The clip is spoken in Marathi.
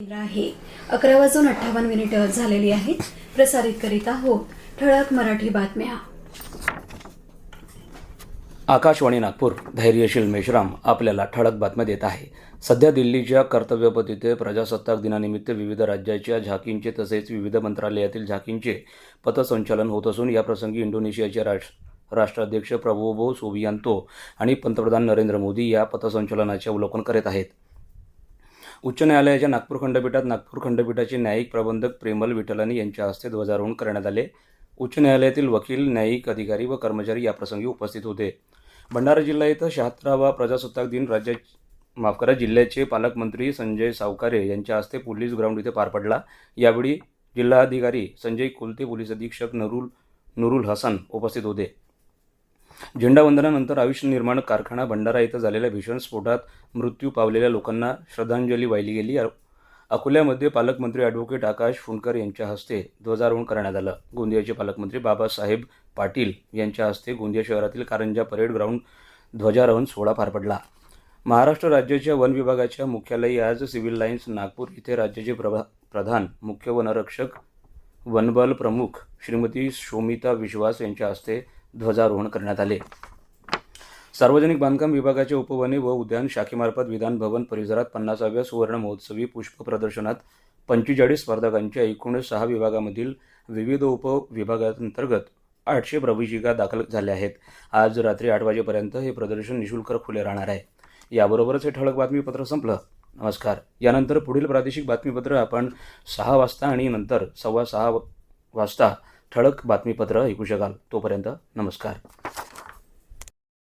केंद्र आहे. अकरा वाजून अठ्ठावन्न मिनिटं झालेली आहेत. प्रसारित करीत आहोत ठळक मराठी बातम्या. आकाशवाणी नागपूर धैर्यशील मेश्राम आपल्याला ठळक बातम्या देत आहे. सध्या दिल्लीच्या कर्तव्यपतीचे प्रजासत्ताक दिनानिमित्त विविध राज्याच्या झाकींचे तसेच विविध मंत्रालयातील झाकींचे पथसंचलन होत असून याप्रसंगी इंडोनेशियाचे राष्ट्र राष्ट्राध्यक्ष प्रबोवो सोबियांतो आणि पंतप्रधान नरेंद्र मोदी या पथसंचलनाचे अवलोकन करीत आहेत. उच्च न्यायालयाच्या नागपूर खंडपीठात नागपूर खंडपीठाचे न्यायिक प्रबंधक प्रेमल विठलानी यांच्या हस्ते ध्वजारोहण करण्यात आले. उच्च न्यायालयातील वकील न्यायिक अधिकारी व कर्मचारी याप्रसंगी उपस्थित होते. भंडारा जिल्हा इथं शहात्तरावा प्रजासत्ताक दिन राज्या माफ करा जिल्ह्याचे पालकमंत्री संजय सावकारे यांच्या हस्ते पोलीस ग्राउंड इथे पार पडला. यावेळी जिल्हाधिकारी संजय कुलते पोलीस अधीक्षक नरुल नुरुल हसन उपस्थित होते. झेंडावंदनानंतर आयुष्य निर्माण कारखाना भंडारा इथं झालेल्या भीषण स्फोटात मृत्यू पावलेल्या लोकांना श्रद्धांजली वाहिली गेली. अकोल्यामध्ये पालकमंत्री ॲडव्होकेट आकाश फुंडकर यांच्या हस्ते ध्वजारोहण करण्यात आलं. गोंदियाचे पालकमंत्री बाबासाहेब पाटील यांच्या हस्ते गोंदिया शहरातील कारंजा परेड ग्राउंड ध्वजारोहण सोहळा पार पडला. महाराष्ट्र राज्याच्या वन विभागाच्या मुख्यालयी आज सिव्हिल लाईन्स नागपूर इथे राज्याचे प्रभा प्रधान मुख्य वनरक्षक वनबल प्रमुख श्रीमती शोमिता विश्वास यांच्या हस्ते ध्वजारोहण करण्यात आले. सार्वजनिक बांधकाम विभागाचे उपवने व उद्यान शाखेमार्फत विधान भवन परिसरात पन्नासाव्या सुवर्ण महोत्सवी पुष्प प्रदर्शनात पंचेचाळीस स्पर्धकांच्या एकूण सहा विभागामधील विविध उपविभागांतर्गत आठशे प्रवेशिका दाखल झाल्या आहेत. आज रात्री आठ वाजेपर्यंत हे प्रदर्शन निशुल्क खुले राहणार आहे. याबरोबरच हे ठळक बातमीपत्र संपलं. नमस्कार. यानंतर पुढील प्रादेशिक बातमीपत्र आपण सहा वाजता आणि नंतर सव्वा सहा वाजता ठळक बातमीपत्र ऐकू शकाल तोपर्यंत नमस्कार.